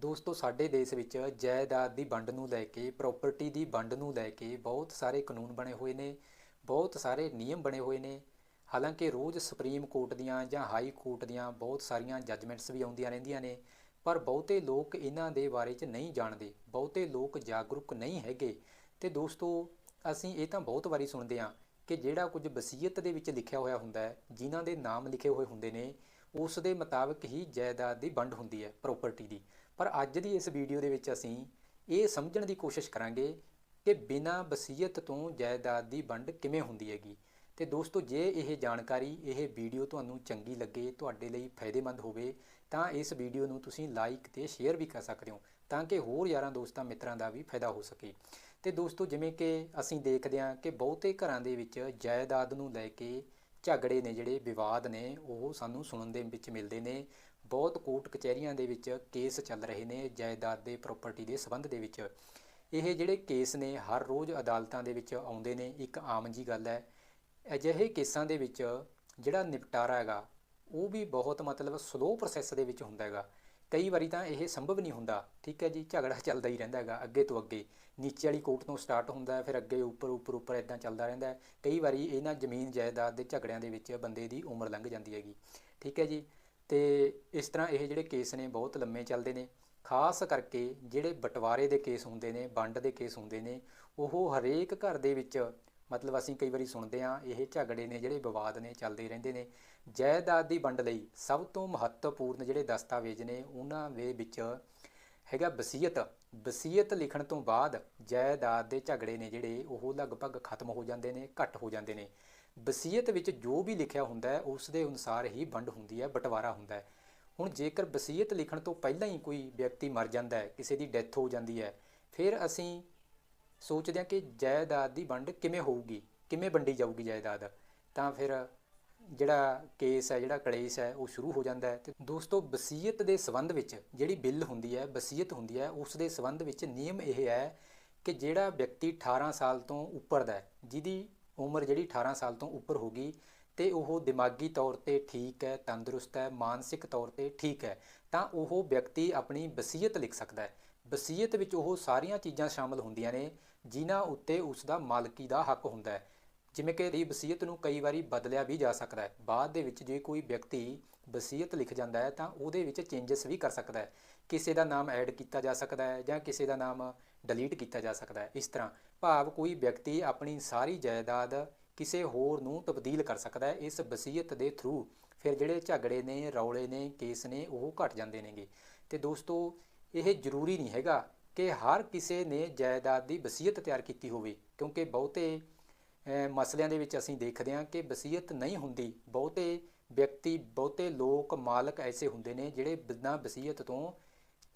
ਦੋਸਤੋ, ਸਾਡੇ ਦੇਸ਼ ਵਿੱਚ ਜਾਇਦਾਦ ਦੀ ਵੰਡ ਨੂੰ ਲੈ ਕੇ ਪ੍ਰਾਪਰਟੀ ਦੀ ਵੰਡ ਨੂੰ ਲੈ ਕੇ ਬਹੁਤ ਸਾਰੇ ਕਾਨੂੰਨ ਬਣੇ ਹੋਏ ਨੇ, ਬਹੁਤ ਸਾਰੇ ਨਿਯਮ ਬਣੇ ਹੋਏ ਨੇ। ਹਾਲਾਂਕਿ ਰੋਜ਼ ਸੁਪਰੀਮ ਕੋਰਟ ਦੀਆਂ ਜਾਂ ਹਾਈ ਕੋਰਟ ਦੀਆਂ ਬਹੁਤ ਸਾਰੀਆਂ ਜੱਜਮੈਂਟਸ ਵੀ ਆਉਂਦੀਆਂ ਰਹਿੰਦੀਆਂ ਨੇ, ਪਰ ਬਹੁਤੇ ਲੋਕ ਇਹਨਾਂ ਦੇ ਬਾਰੇ 'ਚ ਨਹੀਂ ਜਾਣਦੇ, ਬਹੁਤੇ ਲੋਕ ਜਾਗਰੂਕ ਨਹੀਂ ਹੈਗੇ। ਤੇ ਦੋਸਤੋ, ਅਸੀਂ ਇਹ ਤਾਂ ਬਹੁਤ ਵਾਰੀ ਸੁਣਦੇ ਹਾਂ ਕਿ ਜਿਹੜਾ ਕੁਝ ਵਸੀਅਤ ਦੇ ਵਿੱਚ ਲਿਖਿਆ ਹੋਇਆ ਹੁੰਦਾ ਹੈ, ਜਿਨ੍ਹਾਂ ਦੇ ਨਾਮ ਲਿਖੇ ਹੋਏ ਹੁੰਦੇ ਨੇ, ਉਸ ਦੇ ਮੁਤਾਬਕ ਹੀ ਜਾਇਦਾਦ ਦੀ ਵੰਡ ਹੁੰਦੀ ਹੈ ਪ੍ਰਾਪਰਟੀ ਦੀ। ਪਰ ਅੱਜ ਦੀ ਇਸ ਵੀਡੀਓ ਦੇ ਵਿੱਚ ਅਸੀਂ ਇਹ ਸਮਝਣ ਦੀ ਕੋਸ਼ਿਸ਼ ਕਰਾਂਗੇ ਕਿ ਬਿਨਾਂ ਵਸੀਅਤ ਤੋਂ ਜਾਇਦਾਦ ਦੀ ਵੰਡ ਕਿਵੇਂ ਹੁੰਦੀ ਹੈਗੀ। ਤੇ ਦੋਸਤੋ, ਜੇ ਇਹ ਜਾਣਕਾਰੀ, ਇਹ ਵੀਡੀਓ ਤੁਹਾਨੂੰ ਚੰਗੀ ਲੱਗੇ, ਤੁਹਾਡੇ ਲਈ ਫਾਇਦੇਮੰਦ ਹੋਵੇ, ਤਾਂ ਇਸ ਵੀਡੀਓ ਨੂੰ ਤੁਸੀਂ ਲਾਈਕ ਤੇ ਸ਼ੇਅਰ ਵੀ ਕਰ ਸਕਦੇ ਹੋ, ਤਾਂ ਕਿ ਹੋਰ ਯਾਰਾਂ ਦੋਸਤਾਂ, ਮਿੱਤਰਾਂ ਦਾ ਵੀ ਫਾਇਦਾ ਹੋ ਸਕੇ। ਤੇ ਦੋਸਤੋ, ਜਿਵੇਂ ਕਿ ਅਸੀਂ ਦੇਖਦੇ ਹਾਂ ਕਿ ਬਹੁਤੇ ਘਰਾਂ ਦੇ ਵਿੱਚ ਜਾਇਦਾਦ ਨੂੰ ਲੈ ਕੇ ਝਗੜੇ ਨੇ ਜਿਹੜੇ, ਵਿਵਾਦ ਨੇ, ਉਹ ਸਾਨੂੰ ਸੁਣਨ ਦੇ ਵਿੱਚ ਮਿਲਦੇ ਨੇ। ਬਹੁਤ ਕੋਰਟ ਕਚਹਿਰੀਆਂ ਦੇ ਵਿੱਚ ਕੇਸ ਚੱਲ ਰਹੇ ਨੇ, ਜਾਇਦਾਦ ਦੇ ਪ੍ਰਾਪਰਟੀ ਦੇ ਸੰਬੰਧ ਦੇ ਵਿੱਚ। ਇਹ ਜਿਹੜੇ ਕੇਸ ਨੇ, ਹਰ ਰੋਜ਼ ਅਦਾਲਤਾਂ ਦੇ ਵਿੱਚ ਆਉਂਦੇ ਨੇ, ਇੱਕ ਆਮ ਜੀ ਗੱਲ ਹੈ। ਅਜਿਹੇ ਕੇਸਾਂ ਦੇ ਵਿੱਚ ਜਿਹੜਾ ਨਿਪਟਾਰਾ ਹੈਗਾ, ਉਹ ਵੀ ਬਹੁਤ ਮਤਲਬ ਸਲੋ ਪ੍ਰੋਸੈਸ ਦੇ ਵਿੱਚ ਹੁੰਦਾ ਹੈਗਾ। ਕਈ ਵਾਰੀ ਤਾਂ ਇਹ ਸੰਭਵ ਨਹੀਂ ਹੁੰਦਾ। ਠੀਕ ਹੈ ਜੀ, ਝਗੜਾ ਚੱਲਦਾ ਹੀ ਰਹਿੰਦਾ ਹੈਗਾ, ਅੱਗੇ ਤੋਂ ਅੱਗੇ। ਨੀਚੇ ਵਾਲੀ ਕੋਰਟ ਤੋਂ ਸਟਾਰਟ ਹੁੰਦਾ ਹੈ, ਫਿਰ ਅੱਗੇ ਉੱਪਰ ਉੱਪਰ ਉੱਪਰ ਇਦਾਂ ਚੱਲਦਾ ਰਹਿੰਦਾ ਹੈ। ਕਈ ਵਾਰੀ ਇਹਨਾਂ ਜ਼ਮੀਨ ਜਾਇਦਾਦ ਦੇ ਝਗੜਿਆਂ ਦੇ ਵਿੱਚ ਬੰਦੇ ਦੀ ਉਮਰ ਲੰਘ ਜਾਂਦੀ ਹੈਗੀ। ਠੀਕ ਹੈ ਜੀ ਤੇ ਇਸ ਤਰ੍ਹਾਂ ਇਹ ਜਿਹੜੇ ਕੇਸ ਨੇ ਬਹੁਤ ਲੰਮੇ ਚੱਲਦੇ ਨੇ। ਖਾਸ ਕਰਕੇ ਜਿਹੜੇ ਬਟਵਾਰੇ ਦੇ ਕੇਸ ਹੁੰਦੇ ਨੇ, ਵੰਡ ਦੇ ਕੇਸ ਹੁੰਦੇ ਨੇ, ਉਹ ਹਰੇਕ ਘਰ ਦੇ ਵਿੱਚ ਮਤਲਬ ਅਸੀਂ ਕਈ ਵਾਰੀ ਸੁਣਦੇ ਹਾਂ, ਇਹ ਝਗੜੇ ਨੇ ਜਿਹੜੇ ਵਿਵਾਦ ਨੇ, ਚੱਲਦੇ ਰਹਿੰਦੇ ਨੇ। ਜਾਇਦਾਦ ਦੀ ਵੰਡ ਲਈ ਸਭ ਤੋਂ ਮਹੱਤਵਪੂਰਨ ਜਿਹੜੇ ਦਸਤਾਵੇਜ਼ ਨੇ, ਉਹਨਾਂ ਦੇ ਵਿੱਚ ਹੈਗਾ ਵਸੀਅਤ। ਵਸੀਅਤ ਲਿਖਣ ਤੋਂ ਬਾਅਦ ਜਾਇਦਾਦ ਦੇ ਝਗੜੇ ਨੇ ਜਿਹੜੇ, ਉਹ ਲਗਭਗ ਖਤਮ ਹੋ ਜਾਂਦੇ ਨੇ, ਘੱਟ ਹੋ ਜਾਂਦੇ ਨੇ। ਵਸੀਅਤ ਵਿੱਚ ਜੋ ਵੀ ਲਿਖਿਆ ਹੁੰਦਾ ਹੈ, ਉਸ ਦੇ ਅਨੁਸਾਰ ਹੀ ਵੰਡ ਹੁੰਦੀ ਹੈ, ਬਟਵਾਰਾ ਹੁੰਦਾ ਹੈ। ਹੁਣ ਜੇਕਰ ਵਸੀਅਤ ਲਿਖਣ ਤੋਂ ਪਹਿਲਾਂ ਹੀ ਕੋਈ ਵਿਅਕਤੀ ਮਰ ਜਾਂਦਾ ਹੈ, ਕਿਸੇ ਦੀ ਡੈਥ ਹੋ ਜਾਂਦੀ ਹੈ, ਫਿਰ ਅਸੀਂ ਸੋਚਦੇ ਹਾਂ ਕਿ ਜਾਇਦਾਦ ਦੀ ਵੰਡ ਕਿਵੇਂ ਹੋਊਗੀ, ਕਿਵੇਂ ਵੰਡੀ ਜਾਊਗੀ ਜਾਇਦਾਦ? ਤਾਂ ਫਿਰ ਜਿਹੜਾ ਕੇਸ ਹੈ, ਜਿਹੜਾ ਕਲੇਸ਼ ਹੈ, ਉਹ ਸ਼ੁਰੂ ਹੋ ਜਾਂਦਾ ਹੈ। ਤੇ ਦੋਸਤੋ, ਵਸੀਅਤ ਦੇ ਸੰਬੰਧ ਵਿੱਚ ਜਿਹੜੀ ਬਿੱਲ ਹੁੰਦੀ ਹੈ, ਵਸੀਅਤ ਹੁੰਦੀ ਹੈ, ਉਸ ਦੇ ਸੰਬੰਧ ਵਿੱਚ ਨਿਯਮ ਇਹ ਹੈ ਕਿ ਜਿਹੜਾ ਵਿਅਕਤੀ 18 ਸਾਲ ਤੋਂ ਉੱਪਰ ਦਾ ਹੈ, ਜਿਹਦੀ ਉਮਰ ਜਿਹੜੀ 18 ਸਾਲ ਤੋਂ ਉੱਪਰ ਹੋਗੀ ਤੇ ਉਹ ਦਿਮਾਗੀ ਤੌਰ ਤੇ ਠੀਕ ਹੈ, ਤੰਦਰੁਸਤ ਹੈ, ਮਾਨਸਿਕ ਤੌਰ ਤੇ ਠੀਕ ਹੈ, ਤਾਂ ਉਹ ਵਿਅਕਤੀ ਆਪਣੀ ਵਸੀਅਤ ਲਿਖ ਸਕਦਾ ਹੈ। ਵਸੀਅਤ ਵਿੱਚ ਉਹ ਸਾਰੀਆਂ ਚੀਜ਼ਾਂ ਸ਼ਾਮਲ ਹੁੰਦੀਆਂ ਨੇ ਜਿਨ੍ਹਾਂ ਉੱਤੇ ਉਸ ਦਾ ਮਾਲਕੀ ਦਾ ਹੱਕ ਹੁੰਦਾ ਹੈ। ਜਿਵੇਂ ਕਿ ਇਹ ਵਸੀਅਤ ਨੂੰ ਕਈ ਵਾਰੀ ਬਦਲਿਆ ਵੀ ਜਾ ਸਕਦਾ ਹੈ। ਬਾਅਦ ਦੇ ਵਿੱਚ ਜੇ ਕੋਈ ਵਿਅਕਤੀ ਵਸੀਅਤ ਲਿਖ ਜਾਂਦਾ ਹੈ ਤਾਂ ਉਹਦੇ ਵਿੱਚ ਚੇਂਜਸ ਵੀ ਕਰ ਸਕਦਾ ਹੈ। ਕਿਸੇ ਦਾ ਨਾਮ ਐਡ ਕੀਤਾ ਜਾ ਸਕਦਾ ਹੈ ਜਾਂ ਕਿਸੇ ਦਾ ਨਾਮ ਡਿਲੀਟ ਕੀਤਾ ਜਾ ਸਕਦਾ ਹੈ। ਇਸ ਤਰ੍ਹਾਂ ਭਾਵ ਕੋਈ ਵਿਅਕਤੀ ਆਪਣੀ ਸਾਰੀ ਜਾਇਦਾਦ ਕਿਸੇ ਹੋਰ ਨੂੰ ਤਬਦੀਲ ਕਰ ਸਕਦਾ ਹੈ। ਇਸ ਵਸੀਅਤ ਦੇ ਥਰੂ ਫਿਰ ਜਿਹੜੇ ਝਗੜੇ ਨੇ, ਰੌਲੇ ਨੇ, ਕੇਸ ਨੇ, ਉਹ ਘਟ ਜਾਂਦੇ ਨੇਗੇ। ਤੇ ਦੋਸਤੋ, ਇਹ ਜ਼ਰੂਰੀ ਨਹੀਂ ਹੈਗਾ ਕਿ ਹਰ ਕਿਸੇ ਨੇ ਜਾਇਦਾਦ ਦੀ ਵਸੀਅਤ ਤਿਆਰ ਕੀਤੀ ਹੋਵੇ, ਕਿਉਂਕਿ ਬਹੁਤੇ ਮਸਲਿਆਂ ਦੇ ਵਿੱਚ ਅਸੀਂ ਦੇਖਦੇ ਹਾਂ ਕਿ ਵਸੀਅਤ ਨਹੀਂ ਹੁੰਦੀ। ਬਹੁਤੇ ਵਿਅਕਤੀ, ਬਹੁਤੇ ਲੋਕ, ਮਾਲਕ ਐਸੇ ਹੁੰਦੇ ਨੇ ਜਿਹੜੇ ਬਿਨਾਂ ਵਸੀਅਤ ਤੋਂ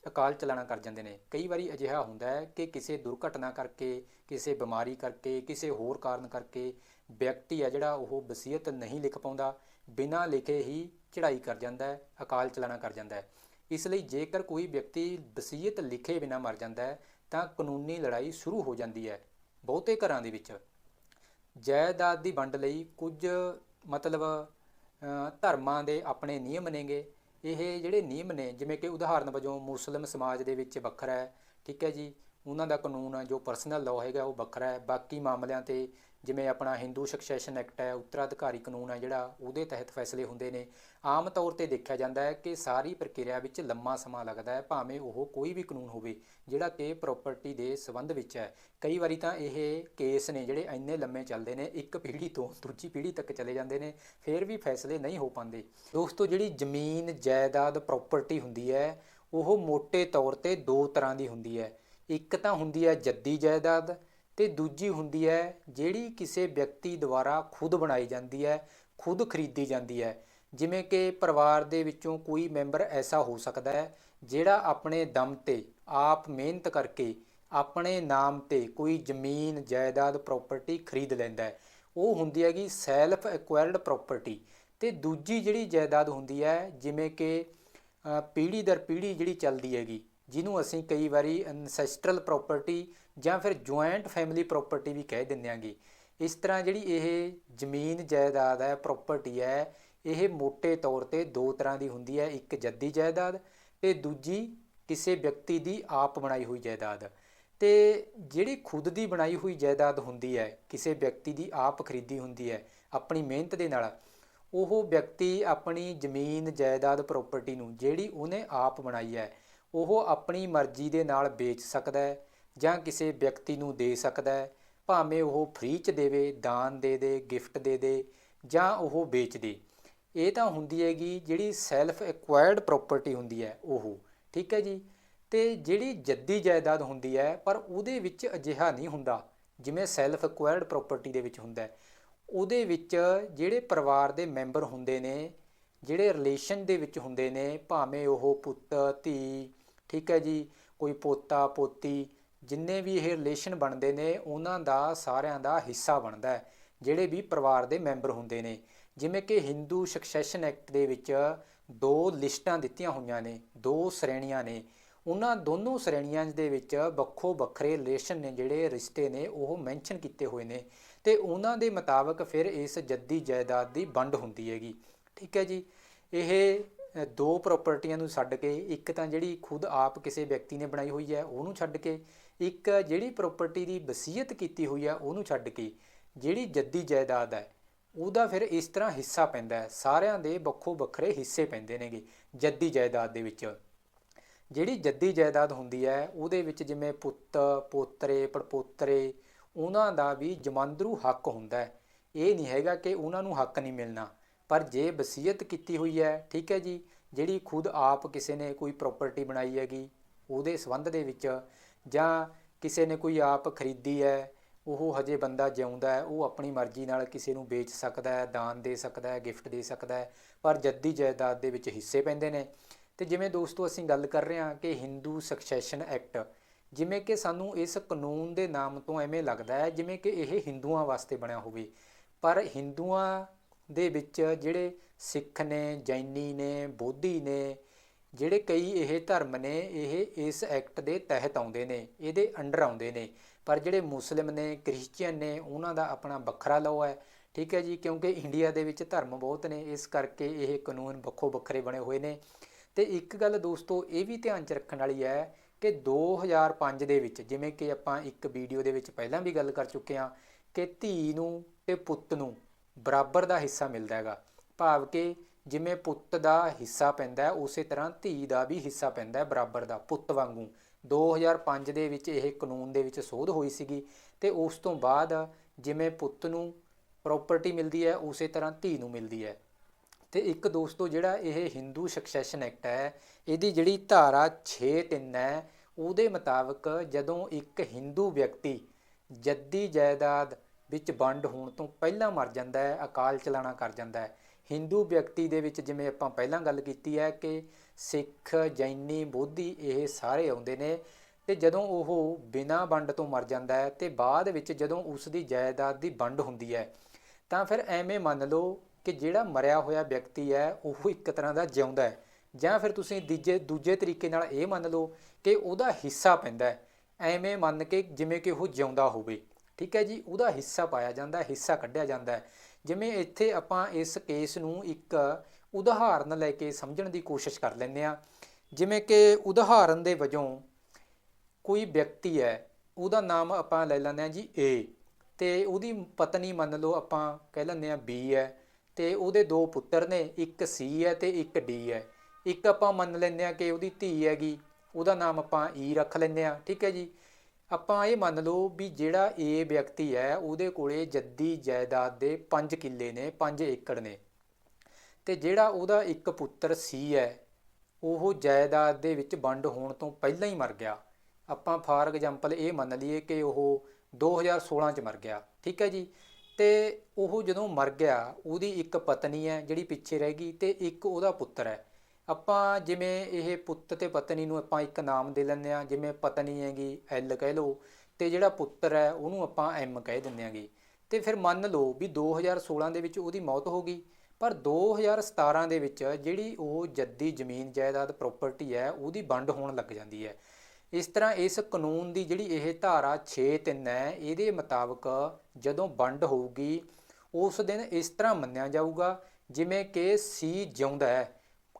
ਅਕਾਲ ਚਲਾਣਾ ਕਰ ਜਾਂਦੇ ਨੇ। ਕਈ ਵਾਰੀ ਅਜਿਹਾ ਹੁੰਦਾ ਹੈ ਕਿ ਕਿਸੇ ਦੁਰਘਟਨਾ ਕਰਕੇ, ਕਿਸੇ ਬਿਮਾਰੀ ਕਰਕੇ, ਕਿਸੇ ਹੋਰ ਕਾਰਨ ਕਰਕੇ ਵਿਅਕਤੀ ਹੈ ਜਿਹੜਾ ਉਹ ਵਸੀਅਤ ਨਹੀਂ ਲਿਖ ਪਾਉਂਦਾ, ਬਿਨਾਂ ਲਿਖੇ ਹੀ ਚੜ੍ਹਾਈ ਕਰ ਜਾਂਦਾ ਹੈ, ਅਕਾਲ ਚਲਾਣਾ ਕਰ ਜਾਂਦਾ ਹੈ। ਇਸ ਲਈ ਜੇਕਰ ਕੋਈ ਵਿਅਕਤੀ ਵਸੀਅਤ ਲਿਖੇ ਬਿਨਾਂ ਮਰ ਜਾਂਦਾ ਹੈ, ਤਾਂ ਕਾਨੂੰਨੀ ਲੜਾਈ ਸ਼ੁਰੂ ਹੋ ਜਾਂਦੀ ਹੈ ਬਹੁਤੇ ਘਰਾਂ ਦੇ ਵਿੱਚ। ਜਾਇਦਾਦ ਦੀ ਵੰਡ ਲਈ ਕੁਝ ਮਤਲਬ ਧਰਮਾਂ ਦੇ ਆਪਣੇ ਨਿਯਮ ਨੇਗੇ। ਇਹ ਜਿਹੜੇ ਨਿਯਮ ਨੇ, ਜਿਵੇਂ ਕਿ ਉਦਾਹਰਨ ਵਜੋਂ ਮੁਸਲਿਮ ਸਮਾਜ ਦੇ ਵਿੱਚ ਵੱਖਰਾ ਹੈ, ਠੀਕ ਹੈ ਜੀ, ਉਹਨਾਂ ਦਾ ਕਾਨੂੰਨ ਜੋ ਪਰਸਨਲ ਲਾਅ ਹੈਗਾ ਉਹ ਵੱਖਰਾ ਹੈ, ਬਾਕੀ ਮਾਮਲਿਆਂ ਤੇ ਜਿਵੇਂ ਆਪਣਾ ਹਿੰਦੂ ਸਕਸੈਸ਼ਨ ਐਕਟ ਹੈ, ਉੱਤਰਾਧਿਕਾਰੀ ਕਾਨੂੰਨ ਹੈ ਜਿਹੜਾ, ਉਹਦੇ ਤਹਿਤ ਫੈਸਲੇ ਹੁੰਦੇ ਨੇ। ਆਮ ਤੌਰ ਤੇ ਦੇਖਿਆ ਜਾਂਦਾ ਹੈ ਕਿ ਸਾਰੀ ਪ੍ਰਕਿਰਿਆ ਵਿੱਚ ਲੰਮਾ ਸਮਾਂ ਲੱਗਦਾ ਹੈ, ਭਾਵੇਂ ਉਹ ਕੋਈ ਵੀ ਕਾਨੂੰਨ ਹੋਵੇ, ਜਿਹੜਾ ਕਿ ਪ੍ਰਾਪਰਟੀ ਦੇ ਸੰਬੰਧ ਵਿੱਚ ਹੈ। ਕਈ ਵਾਰੀ ਤਾਂ ਇਹ ਕੇਸ ਨੇ ਜਿਹੜੇ ਇੰਨੇ ਲੰਮੇ ਚੱਲਦੇ ਨੇ, ਇੱਕ ਪੀੜ੍ਹੀ ਤੋਂ ਦੂਜੀ ਪੀੜ੍ਹੀ ਤੱਕ ਚਲੇ ਜਾਂਦੇ ਨੇ, ਫਿਰ ਵੀ ਫੈਸਲੇ ਨਹੀਂ ਹੋ ਪਾਉਂਦੇ। ਦੋਸਤੋ, ਜਿਹੜੀ ਜ਼ਮੀਨ, ਜਾਇਦਾਦ ਪ੍ਰਾਪਰਟੀ ਹੁੰਦੀ ਹੈ, ਉਹ ਮੋٹے ਤੌਰ ਤੇ ਦੋ ਤਰ੍ਹਾਂ ਦੀ ਹੁੰਦੀ ਹੈ। ਇੱਕ ਤਾਂ ਹੁੰਦੀ ਹੈ ਜੱਦੀ ਜਾਇਦਾਦ ਤੇ ਦੂਜੀ ਹੁੰਦੀ ਹੈ, ਜਿਹੜੀ ਕਿਸੇ ਵਿਅਕਤੀ ਦੁਆਰਾ ਖੁਦ ਬਣਾਈ ਜਾਂਦੀ ਹੈ, ਖੁਦ ਖਰੀਦੀ ਜਾਂਦੀ ਹੈ। ਜਿਵੇਂ ਕਿ ਪਰਿਵਾਰ ਦੇ ਵਿੱਚੋਂ ਕੋਈ ਮੈਂਬਰ ਐਸਾ ਹੋ ਸਕਦਾ ਹੈ, ਜਿਹੜਾ ਆਪਣੇ ਦਮ ਤੇ ਆਪ ਮਿਹਨਤ ਕਰਕੇ ਆਪਣੇ ਨਾਮ ਤੇ ਕੋਈ ਜ਼ਮੀਨ, ਜਾਇਦਾਦ ਪ੍ਰਾਪਰਟੀ ਖਰੀਦ ਲੈਂਦਾ ਹੈ। ਉਹ ਹੁੰਦੀ ਹੈਗੀ ਸੈਲਫ ਐਕਵਾਇਰਡ ਪ੍ਰਾਪਰਟੀ ਤੇ ਦੂਜੀ ਜਿਹੜੀ ਜਾਇਦਾਦ ਹੁੰਦੀ ਹੈ, ਜਿਵੇਂ ਕਿ ਪੀੜ੍ਹੀ ਦਰ ਪੀੜ੍ਹੀ ਜਿਹੜੀ ਚੱਲਦੀ ਹੈਗੀ ਜਿਹਨੂੰ ਅਸੀਂ ਕਈ ਵਾਰੀ ਐਨਸੈਸਟਰਲ ਪ੍ਰਾਪਰਟੀ ਜਾਂ ਫਿਰ ਜੁਆਇੰਟ ਫੈਮਿਲੀ ਪ੍ਰਾਪਰਟੀ ਵੀ ਕਹਿ ਦਿੰਦੇ ਆਂਗੇ ਇਸ ਤਰ੍ਹਾਂ ਜਿਹੜੀ ਇਹ ਜ਼ਮੀਨ ਜਾਇਦਾਦ ਹੈ ਪ੍ਰਾਪਰਟੀ ਹੈ, ਇਹ ਮੋٹے ਤੌਰ ਤੇ ਦੋ ਤਰ੍ਹਾਂ ਦੀ ਹੁੰਦੀ ਹੈ, ਇੱਕ ਜੱਦੀ ਜਾਇਦਾਦ ਤੇ ਦੂਜੀ ਕਿਸੇ ਵਿਅਕਤੀ ਦੀ ਆਪ ਬਣਾਈ ਹੋਈ ਜਾਇਦਾਦ। ਤੇ ਜਿਹੜੀ ਖੁਦ ਦੀ ਬਣਾਈ ਹੋਈ ਜਾਇਦਾਦ ਹੁੰਦੀ ਹੈ, ਕਿਸੇ ਵਿਅਕਤੀ ਦੀ ਆਪ ਖਰੀਦੀ ਹੁੰਦੀ ਹੈ, ਆਪਣੀ ਮਿਹਨਤ ਦੇ ਨਾਲ, ਉਹ ਵਿਅਕਤੀ ਆਪਣੀ ਜ਼ਮੀਨ ਜਾਇਦਾਦ ਪ੍ਰਾਪਰਟੀ ਨੂੰ ਜਿਹੜੀ ਉਹਨੇ ਆਪ ਬਣਾਈ ਹੈ ਉਹ ਆਪਣੀ ਮਰਜ਼ੀ ਦੇ ਨਾਲ ਵੇਚ ਸਕਦਾ ਹੈ ਜਾਂ ਕਿਸੇ ਵਿਅਕਤੀ ਨੂੰ ਦੇ ਸਕਦਾ ਹੈ, ਭਾਵੇਂ ਉਹ ਫ੍ਰੀ ਚ ਦੇਵੇ, ਦਾਨ ਦੇ ਦੇ ਗਿਫਟ ਦੇ ਦੇ ਜਾਂ ਉਹ ਵੇਚ ਦੇ। ਇਹ ਤਾਂ ਹੁੰਦੀ ਹੈਗੀ ਜਿਹੜੀ ਸੈਲਫ ਐਕਵਾਇਰਡ ਪ੍ਰਾਪਰਟੀ ਹੁੰਦੀ ਹੈ ਉਹ, ਠੀਕ ਹੈ ਜੀ? ਤੇ ਜਿਹੜੀ ਜੱਦੀ ਜਾਇਦਾਦ ਹੁੰਦੀ ਹੈ, ਪਰ ਉਹਦੇ ਵਿੱਚ ਅਜਿਹਾ ਨਹੀਂ ਹੁੰਦਾ ਜਿਵੇਂ ਸੈਲਫ ਐਕਵਾਇਰਡ ਪ੍ਰਾਪਰਟੀ ਦੇ ਵਿੱਚ ਹੁੰਦਾ ਉਹਦੇ ਵਿੱਚ ਜਿਹੜੇ ਪਰਿਵਾਰ ਦੇ ਮੈਂਬਰ ਹੁੰਦੇ ਨੇ, ਜਿਹੜੇ ਰਿਲੇਸ਼ਨ ਦੇ ਵਿੱਚ ਹੁੰਦੇ ਨੇ, ਭਾਵੇਂ ਉਹ ਪੁੱਤ, ਧੀ ਠੀਕ ਹੈ ਜੀ, ਕੋਈ ਪੋਤਾ, ਪੋਤੀ, ਜਿੰਨੇ ਵੀ ਇਹ ਰਿਲੇਸ਼ਨ ਬਣਦੇ ਨੇ, ਉਹਨਾਂ ਦਾ ਸਾਰਿਆਂ ਦਾ ਹਿੱਸਾ ਬਣਦਾ ਹੈ, ਜਿਹੜੇ ਵੀ ਪਰਿਵਾਰ ਦੇ ਮੈਂਬਰ ਹੁੰਦੇ ਨੇ। ਜਿਵੇਂ ਕਿ ਹਿੰਦੂ ਸਕਸੈਸ਼ਨ ਐਕਟ ਦੇ ਵਿੱਚ ਦੋ ਲਿਸਟਾਂ ਦਿੱਤੀਆਂ ਹੋਈਆਂ ਨੇ, ਦੋ ਸ਼੍ਰੇਣੀਆਂ ਨੇ। ਉਹਨਾਂ ਦੋਨੋਂ ਸ਼੍ਰੇਣੀਆਂ ਦੇ ਵਿੱਚ ਵੱਖੋ ਵੱਖਰੇ ਰਿਲੇਸ਼ਨ ਨੇ, ਜਿਹੜੇ ਰਿਸ਼ਤੇ ਨੇ, ਉਹ ਮੈਂਸ਼ਨ ਕੀਤੇ ਹੋਏ ਨੇ। ਤੇ ਉਹਨਾਂ ਦੇ ਮੁਤਾਬਕ ਫਿਰ ਇਸ ਜੱਦੀ ਜਾਇਦਾਦ ਦੀ ਵੰਡ ਹੁੰਦੀ ਹੈਗੀ। ਠੀਕ ਹੈ ਜੀ, ਇਹ ਦੋ ਪ੍ਰਾਪਰਟੀਆਂ ਨੂੰ ਛੱਡ ਕੇ, ਇੱਕ ਤਾਂ ਜਿਹੜੀ ਖੁਦ ਆਪ ਕਿਸੇ ਵਿਅਕਤੀ ਨੇ ਬਣਾਈ ਹੋਈ ਹੈ, ਉਹਨੂੰ ਛੱਡ ਕੇ, ਇੱਕ ਜਿਹੜੀ ਪ੍ਰਾਪਰਟੀ ਦੀ ਵਸੀਅਤ ਕੀਤੀ ਹੋਈ ਹੈ, ਉਹਨੂੰ ਛੱਡ ਕੇ, ਜਿਹੜੀ ਜੱਦੀ ਜਾਇਦਾਦ ਹੈ, ਉਹਦਾ ਫਿਰ ਇਸ ਤਰ੍ਹਾਂ ਹਿੱਸਾ ਪੈਂਦਾ ਹੈ। ਸਾਰਿਆਂ ਦੇ ਵੱਖੋ ਵੱਖਰੇ ਹਿੱਸੇ ਪੈਂਦੇ ਨੇਗੇ, ਜੱਦੀ ਜਾਇਦਾਦ ਦੇ ਵਿੱਚ। ਜਿਹੜੀ ਜੱਦੀ ਜਾਇਦਾਦ ਹੁੰਦੀ ਹੈ, ਉਹਦੇ ਵਿੱਚ ਜਿਵੇਂ ਪੁੱਤ, ਪੋਤਰੇ, ਪੜਪੋਤਰੇ, ਉਹਨਾਂ ਦਾ ਵੀ ਜਮਾਂਦਰੂ ਹੱਕ ਹੁੰਦਾ ਹੈ। ਇਹ ਨਹੀਂ ਹੈਗਾ ਕਿ ਉਹਨਾਂ ਨੂੰ ਹੱਕ ਨਹੀਂ ਮਿਲਣਾ। ਪਰ ਜੇ ਵਸੀਅਤ ਕੀਤੀ ਹੋਈ ਹੈ, ਠੀਕ ਹੈ ਜੀ, ਜਿਹੜੀ ਖੁਦ ਆਪ ਕਿਸੇ ਨੇ ਕੋਈ ਪ੍ਰਾਪਰਟੀ ਬਣਾਈ ਹੈਗੀ, ਉਹਦੇ ਸੰਬੰਧ ਦੇ ਵਿੱਚ ਜਾਂ ਕਿਸੇ ਨੇ ਕੋਈ ਆਪ ਖਰੀਦੀ ਹੈ, ਉਹ ਹਜੇ ਬੰਦਾ ਜਿਉਂਦਾ ਹੈ, ਉਹ ਆਪਣੀ ਮਰਜ਼ੀ ਨਾਲ ਕਿਸੇ ਨੂੰ ਵੇਚ ਸਕਦਾ ਹੈ, ਦਾਨ ਦੇ ਸਕਦਾ ਹੈ ਗਿਫਟ ਦੇ ਸਕਦਾ ਹੈ, ਪਰ ਜੱਦੀ ਜਾਇਦਾਦ ਦੇ ਵਿੱਚ ਹਿੱਸੇ ਪੈਂਦੇ ਨੇ। ਤੇ ਜਿਵੇਂ ਦੋਸਤੋ ਅਸੀਂ ਗੱਲ ਕਰ ਰਹੇ ਹਾਂ ਕਿ ਹਿੰਦੂ ਸਕਸੈਸ਼ਨ ਐਕਟ ਜਿਵੇਂ ਕਿ ਸਾਨੂੰ ਇਸ ਕਾਨੂੰਨ ਦੇ ਨਾਮ ਤੋਂ ਐਵੇਂ ਲੱਗਦਾ ਹੈ ਜਿਵੇਂ ਕਿ ਇਹ ਹਿੰਦੂਆਂ ਵਾਸਤੇ ਬਣਿਆ ਹੋਵੇ। ਪਰ ਹਿੰਦੂਆਂ ਦੇ ਵਿੱਚ ਜਿਹੜੇ ਸਿੱਖ ਨੇ, ਜੈਨੀ ਨੇ, ਬੋਧੀ ਨੇ, ਜਿਹੜੇ ਕਈ ਇਹ ਧਰਮ ਨੇ, ਇਹ ਇਸ ਐਕਟ ਦੇ ਤਹਿਤ ਆਉਂਦੇ ਨੇ, ਇਹਦੇ ਅੰਡਰ ਆਉਂਦੇ ਨੇ। ਪਰ ਜਿਹੜੇ ਮੁਸਲਿਮ ਨੇ, ਕ੍ਰਿਸਚੀਅਨ ਨੇ, ਉਹਨਾਂ ਦਾ ਆਪਣਾ ਵੱਖਰਾ ਲਾਅ ਹੈ। ਠੀਕ ਹੈ ਜੀ, ਕਿਉਂਕਿ ਇੰਡੀਆ ਦੇ ਵਿੱਚ ਧਰਮ ਬਹੁਤ ਨੇ, ਇਸ ਕਰਕੇ ਇਹ ਕਾਨੂੰਨ ਵੱਖੋ ਵੱਖਰੇ ਬਣੇ ਹੋਏ ਨੇ। ਤੇ ਇੱਕ ਗੱਲ ਦੋਸਤੋ, ਇਹ ਵੀ ਧਿਆਨ 'ਚ ਰੱਖਣ ਵਾਲੀ ਹੈ ਕਿ 2005 ਦੇ ਵਿੱਚ, ਜਿਵੇਂ ਕਿ ਆਪਾਂ ਇੱਕ ਵੀਡੀਓ ਦੇ ਵਿੱਚ ਪਹਿਲਾਂ ਵੀ ਗੱਲ ਕਰ ਚੁੱਕੇ ਹਾਂ, ਕਿ ਧੀ ਨੂੰ ਤੇ ਪੁੱਤ ਨੂੰ ਬਰਾਬਰ ਦਾ ਹਿੱਸਾ ਮਿਲਦਾ ਹੈਗਾ। ਭਾਵ ਕਿ ਜਿਵੇਂ ਪੁੱਤ ਦਾ ਹਿੱਸਾ ਪੈਂਦਾ ਉਸੇ ਤਰ੍ਹਾਂ ਧੀ ਦਾ ਵੀ ਹਿੱਸਾ ਪੈਂਦਾ ਬਰਾਬਰ ਦਾ, ਪੁੱਤ ਵਾਂਗੂ। 2005 ਦੇ ਵਿੱਚ ਇਹ ਕਾਨੂੰਨ ਦੇ ਵਿੱਚ ਸੋਧ ਹੋਈ ਸੀਗੀ ਤੇ ਉਸ ਤੋਂ ਬਾਅਦ ਜਿਵੇਂ ਪੁੱਤ ਨੂੰ ਪ੍ਰਾਪਰਟੀ ਮਿਲਦੀ ਹੈ, ਉਸੇ ਤਰ੍ਹਾਂ ਧੀ ਨੂੰ ਮਿਲਦੀ ਹੈ। ਤੇ ਇੱਕ ਦੋਸਤੋ, ਜਿਹੜਾ ਇਹ ਹਿੰਦੂ ਸਕਸੈਸ਼ਨ ਐਕਟ ਹੈ, ਇਹਦੀ ਜਿਹੜੀ ਧਾਰਾ 6.3 ਹੈ, ਉਹਦੇ ਮੁਤਾਬਕ ਜਦੋਂ ਇੱਕ ਹਿੰਦੂ ਵਿਅਕਤੀ ਜੱਦੀ ਜਾਇਦਾਦ ਵਿੱਚ ਵੰਡ ਹੋਣ ਤੋਂ ਪਹਿਲਾਂ ਮਰ ਜਾਂਦਾ ਹੈ, ਅਕਾਲ ਚਲਾਣਾ ਕਰ ਜਾਂਦਾ ਹੈ। ਹਿੰਦੂ ਵਿਅਕਤੀ ਦੇ ਵਿੱਚ ਜਿਵੇਂ ਆਪਾਂ ਪਹਿਲਾਂ ਗੱਲ ਕੀਤੀ ਹੈ ਕਿ ਸਿੱਖ, ਜੈਨੀ, ਬੋਧੀ ਇਹ ਸਾਰੇ ਆਉਂਦੇ ਨੇ ਤੇ ਜਦੋਂ ਉਹ ਬਿਨਾਂ ਵੰਡ ਤੋਂ ਮਰ ਜਾਂਦਾ ਹੈ ਤੇ ਬਾਅਦ ਵਿੱਚ ਜਦੋਂ ਉਸ ਦੀ ਜਾਇਦਾਦ ਦੀ ਵੰਡ ਹੁੰਦੀ ਹੈ, ਤਾਂ ਫਿਰ ਐਵੇਂ ਮੰਨ ਲਓ ਕਿ ਜਿਹੜਾ ਮਰਿਆ ਹੋਇਆ ਵਿਅਕਤੀ ਹੈ, ਉਹ ਇੱਕ ਤਰ੍ਹਾਂ ਦਾ ਜਿਉਂਦਾ ਹੈ। ਜਾਂ ਫਿਰ ਤੁਸੀਂ ਦੂਜੇ ਦੂਜੇ ਤਰੀਕੇ ਨਾਲ ਇਹ ਮੰਨ ਲਓ ਕਿ ਉਹਦਾ ਹਿੱਸਾ ਪੈਂਦਾ ਹੈ। ਐਵੇਂ ਮੰਨ ਕੇ ਜਿਵੇਂ ਕਿ ਉਹ ਜਿਉਂਦਾ ਹੋਵੇ। ਠੀਕ ਹੈ ਜੀ, ਉਹਦਾ ਹਿੱਸਾ ਪਾਇਆ ਜਾਂਦਾ ਹੈ ਹਿੱਸਾ ਕੱਢਿਆ ਜਾਂਦਾ ਹੈ। ਜਿਵੇਂ ਇੱਥੇ ਆਪਾਂ ਇਸ ਕੇਸ ਨੂੰ ਇੱਕ ਉਦਾਹਰਨ ਲੈ ਕੇ ਸਮਝਣ ਦੀ ਕੋਸ਼ਿਸ਼ ਕਰ ਲੈਂਦੇ ਆ ਜਿਵੇਂ ਕਿ ਉਦਾਹਰਨ ਦੇ ਵਜੋਂ ਕੋਈ ਵਿਅਕਤੀ ਹੈ, ਉਹਦਾ ਨਾਮ ਆਪਾਂ ਲੈ ਲੈਂਦੇ ਆ ਜੀ ਏ ਤੇ ਉਹਦੀ ਪਤਨੀ ਮੰਨ ਲਓ ਆਪਾਂ ਕਹਿ ਲੈਂਦੇ ਆ ਬੀ ਹੈ ਤੇ ਉਹਦੇ ਦੋ ਪੁੱਤਰ ਨੇ, ਇੱਕ ਸੀ ਹੈ ਤੇ ਇੱਕ ਡੀ ਹੈ। ਇੱਕ ਆਪਾਂ ਮੰਨ ਲੈਂਦੇ ਆ ਕਿ ਉਹਦੀ ਧੀ ਹੈਗੀ, ਉਹਦਾ ਨਾਮ ਆਪਾਂ ਈ ਰੱਖ ਲੈਂਦੇ ਆ ਠੀਕ ਹੈ ਜੀ। ਆਪਾਂ ਇਹ ਮੰਨ ਲਓ ਵੀ ਜਿਹੜਾ A ਵਿਅਕਤੀ ਹੈ, ਉਹਦੇ ਕੋਲੇ ਜੱਦੀ ਜਾਇਦਾਦ ਦੇ 5 ਕਿੱਲੇ ਨੇ 5 ਏਕੜ ਨੇ। ਤੇ ਜਿਹੜਾ ਉਹਦਾ ਇੱਕ ਪੁੱਤਰ ਸੀ ਹੈ, ਉਹ ਜਾਇਦਾਦ ਦੇ ਵਿੱਚ ਵੰਡ ਹੋਣ ਤੋਂ ਪਹਿਲਾਂ ਹੀ ਮਰ ਗਿਆ। ਆਪਾਂ ਫਾਰ ਐਗਜ਼ਾਮਪਲ ਇਹ ਮੰਨ ਲਈਏ ਕਿ ਉਹ 2016 ਚ ਮਰ ਗਿਆ, ਠੀਕ ਹੈ ਜੀ? ਤੇ ਉਹ ਜਦੋਂ ਮਰ ਗਿਆ, ਉਹਦੀ ਇੱਕ ਪਤਨੀ ਹੈ ਜਿਹੜੀ ਪਿੱਛੇ ਰਹਿ ਗਈ ਤੇ ਇੱਕ ਉਹਦਾ ਪੁੱਤਰ ਹੈ। ਆਪਾਂ ਜਿਵੇਂ ਇਹ ਪੁੱਤ ਤੇ ਪਤਨੀ ਨੂੰ ਆਪਾਂ ਇੱਕ ਨਾਮ ਦੇ ਲੈਂਦੇ ਆ ਜਿਵੇਂ ਪਤਨੀ ਹੈਗੀ ਐਲ ਕਹਿ ਲਓ ਤੇ ਜਿਹੜਾ ਪੁੱਤਰ ਹੈ ਉਹਨੂੰ ਆਪਾਂ ਐਮ ਕਹਿ ਦਿੰਦੇ ਆਂਗੇ ਤੇ ਫਿਰ ਮੰਨ ਲਓ ਵੀ 2016 ਦੇ ਵਿੱਚ ਉਹਦੀ ਮੌਤ ਹੋ ਗਈ, ਪਰ 2017 ਦੇ ਵਿੱਚ ਜਿਹੜੀ ਉਹ ਜੱਦੀ ਜ਼ਮੀਨ ਜਾਇਦਾਦ ਪ੍ਰਾਪਰਟੀ ਹੈ ਉਹਦੀ ਵੰਡ ਹੋਣ ਲੱਗ ਜਾਂਦੀ ਹੈ। ਇਸ ਤਰ੍ਹਾਂ ਇਸ ਕਾਨੂੰਨ ਦੀ ਜਿਹੜੀ ਇਹ ਧਾਰਾ 6.3 ਹੈ, ਇਹਦੇ ਮੁਤਾਬਕ ਜਦੋਂ ਵੰਡ ਹੋਊਗੀ, ਉਸ ਦਿਨ ਇਸ ਤਰ੍ਹਾਂ ਮੰਨਿਆ ਜਾਊਗਾ, ਜਿਵੇਂ ਕਿ ਸੀ ਜਿਉਂਦਾ ਹੈ।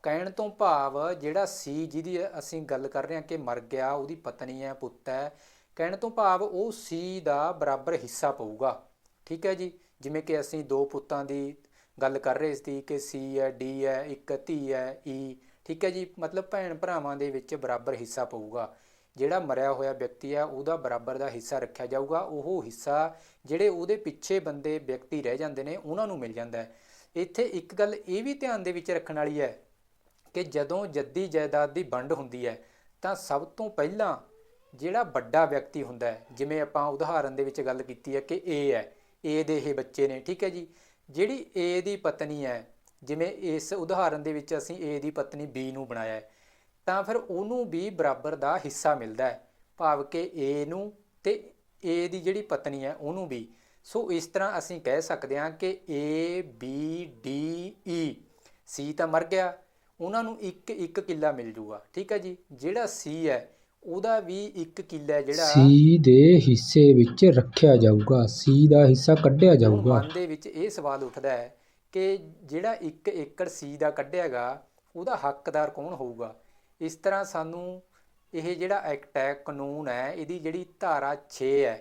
ਕਹਿਣ ਤੋਂ ਭਾਵ ਜਿਹੜਾ ਸੀ ਜਿਹਦੀ ਅਸੀਂ ਗੱਲ ਕਰ ਰਹੇ ਹਾਂ ਕਿ ਮਰ ਗਿਆ, ਉਹਦੀ ਪਤਨੀ ਹੈ, ਪੁੱਤ ਹੈ, ਕਹਿਣ ਤੋਂ ਭਾਵ ਉਹ ਸੀ ਦਾ ਬਰਾਬਰ ਹਿੱਸਾ ਪਊਗਾ। ਠੀਕ ਹੈ ਜੀ? ਜਿਵੇਂ ਕਿ ਅਸੀਂ ਦੋ ਪੁੱਤਾਂ ਦੀ ਗੱਲ ਕਰ ਰਹੇ ਸੀ ਕਿ ਸੀ ਹੈ, ਡੀ ਹੈ, ਇੱਕ ਧੀ ਹੈ, ਈ। ਠੀਕ ਹੈ ਜੀ? ਮਤਲਬ ਭੈਣ ਭਰਾਵਾਂ ਦੇ ਵਿੱਚ ਬਰਾਬਰ ਹਿੱਸਾ ਪਊਗਾ। ਜਿਹੜਾ ਮਰਿਆ ਹੋਇਆ ਵਿਅਕਤੀ ਹੈ, ਉਹਦਾ ਬਰਾਬਰ ਦਾ ਹਿੱਸਾ ਰੱਖਿਆ ਜਾਊਗਾ। ਉਹ ਹਿੱਸਾ ਜਿਹੜੇ ਉਹਦੇ ਪਿੱਛੇ ਬੰਦੇ ਵਿਅਕਤੀ ਰਹਿ ਜਾਂਦੇ ਨੇ, ਉਹਨਾਂ ਨੂੰ ਮਿਲ ਜਾਂਦਾ ਹੈ। ਇੱਥੇ ਇੱਕ ਗੱਲ ਇਹ ਵੀ ਧਿਆਨ ਦੇ ਵਿੱਚ ਰੱਖਣ ਵਾਲੀ ਹੈ ਕਿ ਜਦੋਂ ਜੱਦੀ ਜਾਇਦਾਦ ਦੀ ਵੰਡ ਹੁੰਦੀ ਹੈ, ਤਾਂ ਸਭ ਤੋਂ ਪਹਿਲਾਂ ਜਿਹੜਾ ਵੱਡਾ ਵਿਅਕਤੀ ਹੁੰਦਾ ਹੈ, ਜਿਵੇਂ ਆਪਾਂ ਉਦਾਹਰਨ ਦੇ ਵਿੱਚ ਗੱਲ ਕੀਤੀ ਹੈ ਕਿ ਏ ਹੈ ਏ ਦੇ ਇਹ ਬੱਚੇ ਨੇ, ਠੀਕ ਹੈ ਜੀ। ਜਿਹੜੀ ਏ ਦੀ ਪਤਨੀ ਹੈ, ਜਿਵੇਂ ਇਸ ਉਦਾਹਰਨ ਦੇ ਵਿੱਚ ਅਸੀਂ ਏ ਦੀ ਪਤਨੀ ਬੀ ਨੂੰ ਬਣਾਇਆ ਹੈ, ਤਾਂ ਫਿਰ ਉਹਨੂੰ ਵੀ ਬਰਾਬਰ ਦਾ ਹਿੱਸਾ ਮਿਲਦਾ ਹੈ, ਭਾਵ ਕਿ ਏ ਨੂੰ ਤੇ ਏ ਦੀ ਜਿਹੜੀ ਪਤਨੀ ਹੈ, ਉਹਨੂੰ ਵੀ। ਸੋ ਇਸ ਤਰ੍ਹਾਂ ਅਸੀਂ ਕਹਿ ਸਕਦੇ ਹਾਂ ਕਿ ਏ ਬੀ ਡੀ ਈ ਸੀ ਤਾਂ ਮਰ ਗਿਆ ਉਹਨਾਂ ਨੂੰ ਇੱਕ ਇੱਕ ਕਿੱਲਾ ਮਿਲ ਜੂਗਾ ਠੀਕ ਹੈ ਜੀ? ਜਿਹੜਾ ਸੀ ਹੈ ਉਹਦਾ ਵੀ ਇੱਕ ਕਿੱਲਾ ਜਿਹੜਾ ਸੀ ਦੇ ਹਿੱਸੇ ਵਿੱਚ ਰੱਖਿਆ ਜਾਊਗਾ ਸੀ ਦਾ ਹਿੱਸਾ ਕੱਢਿਆ ਜਾਊਗਾ। ਮਨ ਦੇ ਵਿੱਚ ਇਹ ਸਵਾਲ ਉੱਠਦਾ ਹੈ ਕਿ ਜਿਹੜਾ 1 ਏਕੜ ਸੀ ਦਾ ਕੱਢਿਆਗਾ ਉਹਦਾ ਹੱਕਦਾਰ ਕੌਣ ਹੋਊਗਾ? ਇਸ ਤਰ੍ਹਾਂ ਸਾਨੂੰ ਇਹ ਜਿਹੜਾ ਐਕਟ ਹੈ ਕਾਨੂੰਨ ਹੈ ਇਹਦੀ ਜਿਹੜੀ ਧਾਰਾ 6 ਹੈ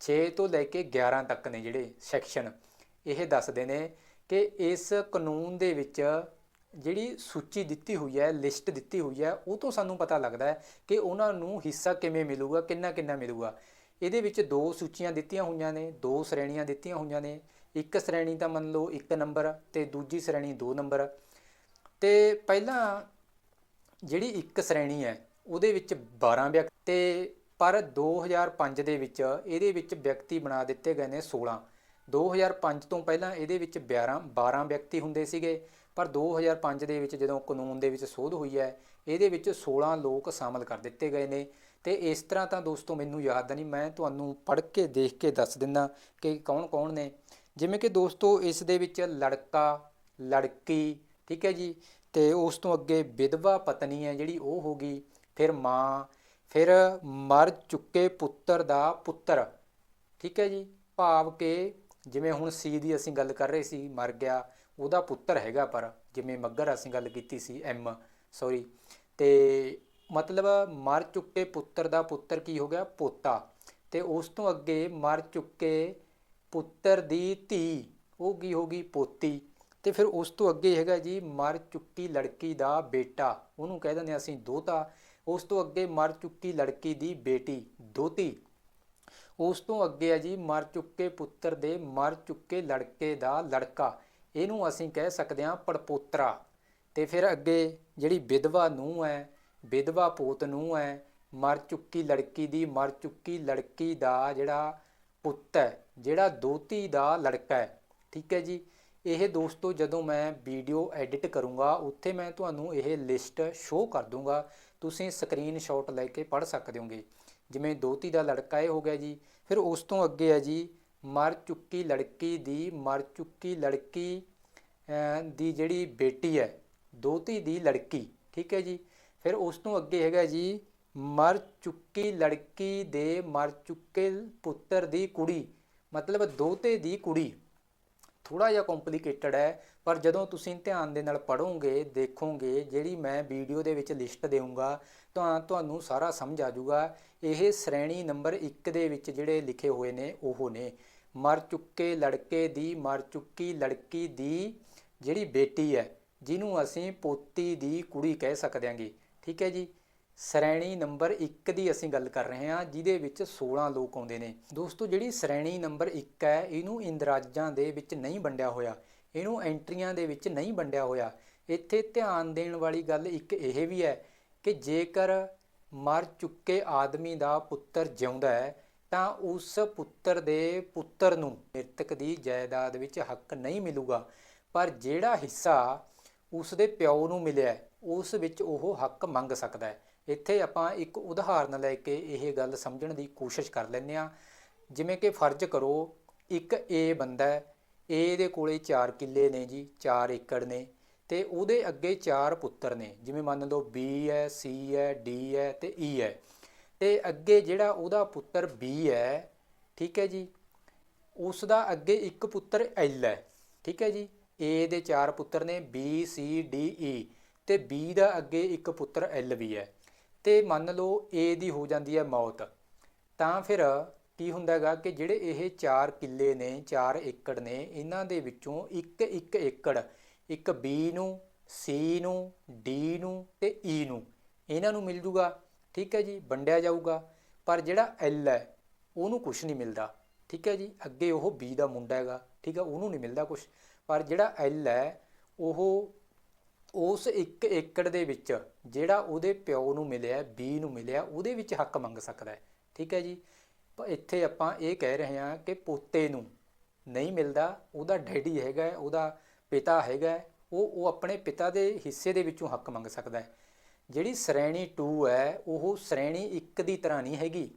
6 ਤੋਂ ਲੈ ਕੇ 11 ਤੱਕ ਨੇ ਜਿਹੜੇ ਸੈਕਸ਼ਨ ਇਹ ਦੱਸਦੇ ਨੇ ਕਿ ਇਸ ਕਾਨੂੰਨ ਦੇ ਵਿੱਚ ਜਿਹੜੀ ਸੂਚੀ ਦਿੱਤੀ ਹੋਈ ਹੈ, ਲਿਸਟ ਦਿੱਤੀ ਹੋਈ ਹੈ, ਉਹ ਤੋਂ ਸਾਨੂੰ ਪਤਾ ਲੱਗਦਾ ਹੈ ਕਿ ਉਹਨਾਂ ਨੂੰ ਹਿੱਸਾ ਕਿਵੇਂ ਮਿਲੂਗਾ, ਕਿੰਨਾ ਕਿੰਨਾ ਮਿਲੂਗਾ। ਇਹਦੇ ਵਿੱਚ ਦੋ ਸੂਚੀਆਂ ਦਿੱਤੀਆਂ ਹੋਈਆਂ ਨੇ, ਦੋ ਸ਼੍ਰੇਣੀਆਂ ਦਿੱਤੀਆਂ ਹੋਈਆਂ ਨੇ। ਇੱਕ ਸ਼੍ਰੇਣੀ ਤਾਂ ਮੰਨ ਲਓ 1 ਨੰਬਰ ਤੇ ਦੂਜੀ ਸ਼੍ਰੇਣੀ 2 ਨੰਬਰ। ਤੇ ਪਹਿਲਾਂ ਜਿਹੜੀ ਇੱਕ ਸ਼੍ਰੇਣੀ ਹੈ, ਉਹਦੇ ਵਿੱਚ 12 ਵਿਅਕਤੀ ਤੇ ਪਰ 2005 ਦੇ ਵਿੱਚ ਇਹਦੇ ਵਿੱਚ ਵਿਅਕਤੀ ਬਣਾ ਦਿੱਤੇ ਗਏ ਨੇ 16 2005 ਤੋਂ ਪਹਿਲਾਂ ਇਹਦੇ ਵਿੱਚ 12 12 ਵਿਅਕਤੀ ਹੁੰਦੇ ਸੀਗੇ। ਪਰ 2005 ਦੇ ਵਿੱਚ ਜਦੋਂ ਕਾਨੂੰਨ ਦੇ ਵਿੱਚ ਸੋਧ ਹੋਈ ਹੈ, ਇਹਦੇ ਵਿੱਚ 16 ਲੋਕ ਸ਼ਾਮਲ ਕਰ ਦਿੱਤੇ ਗਏ ਨੇ। ਤੇ ਇਸ ਤਰ੍ਹਾਂ ਤਾਂ ਦੋਸਤੋ ਮੈਨੂੰ ਯਾਦ ਨਹੀਂ ਮੈਂ ਤੁਹਾਨੂੰ ਪੜ੍ਹ ਕੇ, ਦੇਖ ਕੇ ਦੱਸ ਦਿੰਦਾ ਕਿ ਕੌਣ-ਕੌਣ ਨੇ। ਜਿਵੇਂ ਕਿ ਦੋਸਤੋ ਇਸ ਦੇ ਵਿੱਚ ਲੜਕਾ, ਲੜਕੀ, ਠੀਕ ਹੈ ਜੀ? ਤੇ ਉਸ ਤੋਂ ਅੱਗੇ ਵਿਧਵਾ ਪਤਨੀ ਹੈ ਜਿਹੜੀ ਉਹ ਹੋ ਗਈ, ਫਿਰ ਮਾਂ, ਫਿਰ ਮਰ ਚੁੱਕੇ ਪੁੱਤਰ ਦਾ ਪੁੱਤਰ, ਠੀਕ ਹੈ ਜੀ? ਭਾਵ ਕਿ ਜਿਵੇਂ ਹੁਣ ਸੀ ਦੀ ਅਸੀਂ ਗੱਲ ਕਰ ਰਹੇ ਸੀ, ਮਰ ਗਿਆ ਉਹਦਾ ਪੁੱਤਰ ਹੈਗਾ ਪਰ, ਜਿਵੇਂ ਮੱਗਰ ਅਸੀਂ ਗੱਲ ਕੀਤੀ ਸੀ, ਐਮ ਸੌਰੀ ਤੇ ਮਤਲਬ ਮਰ ਚੁੱਕੇ ਪੁੱਤਰ ਦਾ ਪੁੱਤਰ ਕੀ ਹੋ ਗਿਆ? ਪੋਤਾ। ਤੇ ਉਸ ਤੋਂ ਅੱਗੇ ਮਰ ਚੁੱਕੇ ਪੁੱਤਰ ਦੀ ਧੀ, ਉਹ ਕੀ ਹੋ ਗਈ? ਪੋਤੀ। ਤੇ ਫਿਰ ਉਸ ਤੋਂ ਅੱਗੇ ਹੈਗਾ ਜੀ, ਮਰ ਚੁੱਕੀ ਲੜਕੀ ਦਾ ਬੇਟਾ। ਉਹਨੂੰ ਕਹਿ ਦਿੰਦੇ ਹਾਂ ਅਸੀਂ ਦੋਤਾ। ਉਸ ਤੋਂ ਅੱਗੇ ਮਰ ਚੁੱਕੀ ਲੜਕੀ ਦੀ ਬੇਟੀ, ਦੋਤੀ। ਉਸ ਤੋਂ ਅੱਗੇ ਹੈ ਜੀ, ਮਰ ਚੁੱਕੇ ਪੁੱਤਰ ਦੇ ਮਰ ਚੁੱਕੇ ਲੜਕੇ ਦਾ ਲੜਕਾ। ਇਹਨੂੰ ਅਸੀਂ ਕਹਿ ਸਕਦੇ ਹਾਂ ਪੜਪੋਤਰਾ। ਤੇ ਫਿਰ ਅੱਗੇ ਜਿਹੜੀ ਵਿਧਵਾ ਨੂੰ ਹੈ, ਵਿਧਵਾ ਪੋਤ ਨੂੰ ਹੈ, ਮਰ ਚੁੱਕੀ ਲੜਕੀ ਦੀ, ਮਰ ਚੁੱਕੀ ਲੜਕੀ ਦਾ ਜਿਹੜਾ ਪੁੱਤ ਹੈ, ਜਿਹੜਾ ਦੋਤੀ ਦਾ ਲੜਕਾ ਹੈ। ਠੀਕ ਹੈ ਜੀ? ਇਹ ਦੋਸਤੋ, ਜਦੋਂ ਮੈਂ ਵੀਡੀਓ ਐਡਿਟ ਕਰੂੰਗਾ, ਉੱਥੇ ਮੈਂ ਤੁਹਾਨੂੰ ਇਹ ਲਿਸਟ ਸ਼ੋਅ ਕਰ ਦੂੰਗਾ। ਤੁਸੀਂ ਸਕਰੀਨਸ਼ਾਟ ਲੈ ਕੇ ਪੜ੍ਹ ਸਕਦੇ ਹੋਗੇ। ਜਿਵੇਂ ਦੋਤੀ ਦਾ ਲੜਕਾ ਇਹ ਹੋ ਗਿਆ ਜੀ। ਫਿਰ ਉਸ ਤੋਂ ਅੱਗੇ ਹੈ ਜੀ ਮਰ ਚੁੱਕੀ ਲੜਕੀ ਦੀ, ਮਰ ਚੁੱਕੀ ਲੜਕੀ ਦੀ ਜਿਹੜੀ ਬੇਟੀ ਹੈ ਦੋਤੀ ਦੀ ਲੜਕੀ, ਠੀਕ ਹੈ ਜੀ। ਫਿਰ ਉਸ ਤੋਂ ਅੱਗੇ ਹੈਗਾ ਜੀ, ਮਰ ਚੁੱਕੀ ਲੜਕੀ ਦੇ, ਮਰ ਚੁੱਕੇ ਪੁੱਤਰ ਦੀ ਕੁੜੀ, ਮਤਲਬ ਦੋਤੇ ਦੀ ਕੁੜੀ। ਥੋੜਾ ਜਿਹਾ ਕੰਪਲਿਕੇਟਡ ਹੈ, ਪਰ ਜਦੋਂ ਤੁਸੀਂ ਧਿਆਨ ਦੇ ਨਾਲ ਪੜੋਗੇ ਦੇਖੋਗੇ, ਜਿਹੜੀ ਮੈਂ ਵੀਡੀਓ ਦੇ ਵਿੱਚ ਲਿਸਟ ਦੇਵਾਂਗਾ ਤਾਂ ਤੁਹਾਨੂੰ ਸਾਰਾ ਸਮਝ ਆ ਜਾਊਗਾ। ਇਹ ਸ਼੍ਰੇਣੀ ਨੰਬਰ 1 ਦੇ ਵਿੱਚ ਜਿਹੜੇ ਲਿਖੇ ਹੋਏ ਨੇ, ਉਹ ਨੇ। ਮਰ ਚੁੱਕੇ ਲੜਕੇ ਦੀ, ਮਰ ਚੁੱਕੀ ਲੜਕੀ ਦੀ ਜਿਹੜੀ ਬੇਟੀ ਹੈ, ਜਿਹਨੂੰ ਅਸੀਂ ਪੋਤੀ ਦੀ ਕੁੜੀ ਕਹਿ ਸਕਦੇ ਹਾਂਗੇ। ਠੀਕ ਹੈ ਜੀ? ਸ਼੍ਰੇਣੀ ਨੰਬਰ 1 ਦੀ ਅਸੀਂ ਗੱਲ ਕਰ ਰਹੇ ਹਾਂ, ਜਿਹਦੇ ਵਿੱਚ 16 ਲੋਕ ਆਉਂਦੇ ਨੇ। ਦੋਸਤੋ, ਜਿਹੜੀ ਸ਼੍ਰੇਣੀ ਨੰਬਰ 1 ਹੈ, ਇਹਨੂੰ ਇੰਦਰਾਜਾਂ ਦੇ ਵਿੱਚ ਨਹੀਂ ਵੰਡਿਆ ਹੋਇਆ। ਇਹਨੂੰ ਐਂਟਰੀਆਂ ਦੇ ਵਿੱਚ ਨਹੀਂ ਵੰਡਿਆ ਹੋਇਆ। ਇੱਥੇ ਧਿਆਨ ਦੇਣ ਵਾਲੀ ਗੱਲ ਇੱਕ ਇਹ ਵੀ ਹੈ ਕਿ ਜੇਕਰ ਮਰ ਚੁੱਕੇ ਆਦਮੀ ਦਾ ਪੁੱਤਰ ਜਿਉਂਦਾ ਹੈ ਤਾਂ ਉਸ ਪੁੱਤਰ ਦੇ ਪੁੱਤਰ ਨੂੰ ਮ੍ਰਿਤਕ ਦੀ ਜਾਇਦਾਦ ਵਿੱਚ ਹੱਕ ਨਹੀਂ ਮਿਲੂਗਾ। ਪਰ ਜਿਹੜਾ ਹਿੱਸਾ ਉਸ ਦੇ ਪਿਓ ਨੂੰ ਮਿਲਿਆ ਉਸ ਵਿੱਚ ਉਹ ਹੱਕ ਮੰਗ ਸਕਦਾ ਹੈ। ਇੱਥੇ ਆਪਾਂ ਇੱਕ ਉਦਾਹਰਨ ਲੈ ਕੇ ਇਹ ਗੱਲ ਸਮਝਣ ਦੀ ਕੋਸ਼ਿਸ਼ ਕਰ ਲੈਂਦੇ ਹਾਂ। ਜਿਵੇਂ ਕਿ ਫਰਜ਼ ਕਰੋ, ਇੱਕ ਏ ਬੰਦਾ ਹੈ ਏ ਦੇ ਕੋਲੇ 4 ਕਿੱਲੇ ਨੇ ਜੀ 4 ਏਕੜ ਨੇ ਤੇ ਉਹਦੇ ਅੱਗੇ 4 ਪੁੱਤਰ ਨੇ। ਜਿਵੇਂ ਮੰਨ ਲਓ ਬੀ ਹੈ ਸੀ ਹੈ ਡੀ ਹੈ ਤੇ ਈ ਹੈ। ਤੇ ਅੱਗੇ ਜਿਹੜਾ ਉਹਦਾ ਪੁੱਤਰ ਬੀ ਹੈ, ਠੀਕ ਹੈ ਜੀ ਉਸ ਦਾ ਅੱਗੇ ਇੱਕ ਪੁੱਤਰ L ਹੈ, ਠੀਕ ਹੈ ਜੀ ਏ ਦੇ ਚਾਰ ਪੁੱਤਰ ਨੇ ਬੀ ਸੀ ਡੀ ਈ ਤੇ ਬੀ ਦਾ ਅੱਗੇ ਇੱਕ ਪੁੱਤਰ L ਵੀ ਹੈ। ਤੇ ਮੰਨ ਲਓ ਏ ਦੀ ਹੋ ਜਾਂਦੀ ਹੈ ਮੌਤ, ਤਾਂ ਫਿਰ ਕੀ ਹੁੰਦਾ ਹੈਗਾ ਕਿ ਜਿਹੜੇ ਇਹ 4 ਕਿੱਲੇ ਨੇ 4 ਏਕੜ ਨੇ, ਇਹਨਾਂ ਦੇ ਵਿੱਚੋਂ ਇੱਕ ਇੱਕ ਏਕੜ, ਇੱਕ ਬੀ ਨੂੰ ਸੀ ਨੂੰ ਡੀ ਨੂੰ ਤੇ ਈ ਨੂੰ, ਇਹਨਾਂ ਨੂੰ ਮਿਲ ਜੂਗਾ। ਠੀਕ ਹੈ ਜੀ, ਵੰਡਿਆ ਜਾਊਗਾ। ਪਰ ਜਿਹੜਾ L ਹੈ, ਉਹਨੂੰ ਕੁਝ ਨਹੀਂ ਮਿਲਦਾ। ਠੀਕ ਹੈ ਜੀ, ਅੱਗੇ ਉਹ ਬੀ ਦਾ ਮੁੰਡਾ ਹੈਗਾ, ਠੀਕ ਹੈ, ਉਹਨੂੰ ਨਹੀਂ ਮਿਲਦਾ ਕੁਝ ਪਰ ਜਿਹੜਾ L ਹੈ, ਉਹ ਉਸ ਇੱਕ ਏਕੜ ਦੇ ਵਿੱਚ ਜਿਹੜਾ ਉਹਦੇ ਪਿਓ ਨੂੰ ਮਿਲਿਆ ਬੀ ਨੂੰ ਮਿਲਿਆ, ਉਹਦੇ ਵਿੱਚ ਹੱਕ ਮੰਗ ਸਕਦਾ ਹੈ। ਠੀਕ ਹੈ ਜੀ ਇੱਥੇ ਆਪਾਂ ਇਹ ਕਹਿ ਰਹੇ ਹਾਂ ਕਿ ਪੋਤੇ ਨੂੰ ਨਹੀਂ ਮਿਲਦਾ, ਉਹਦਾ ਡੈਡੀ ਹੈਗਾ, ਉਹਦਾ ਪਿਤਾ ਹੈਗਾ, ਉਹ ਉਹ ਆਪਣੇ ਪਿਤਾ ਦੇ ਹਿੱਸੇ ਦੇ ਵਿੱਚੋਂ ਹੱਕ ਮੰਗ ਸਕਦਾ ਹੈ। ਜਿਹੜੀ ਸ਼੍ਰੇਣੀ 2 ਹੈ, ਉਹ ਸ਼੍ਰੇਣੀ 1 ਦੀ ਤਰ੍ਹਾਂ ਨਹੀਂ ਹੈਗੀ।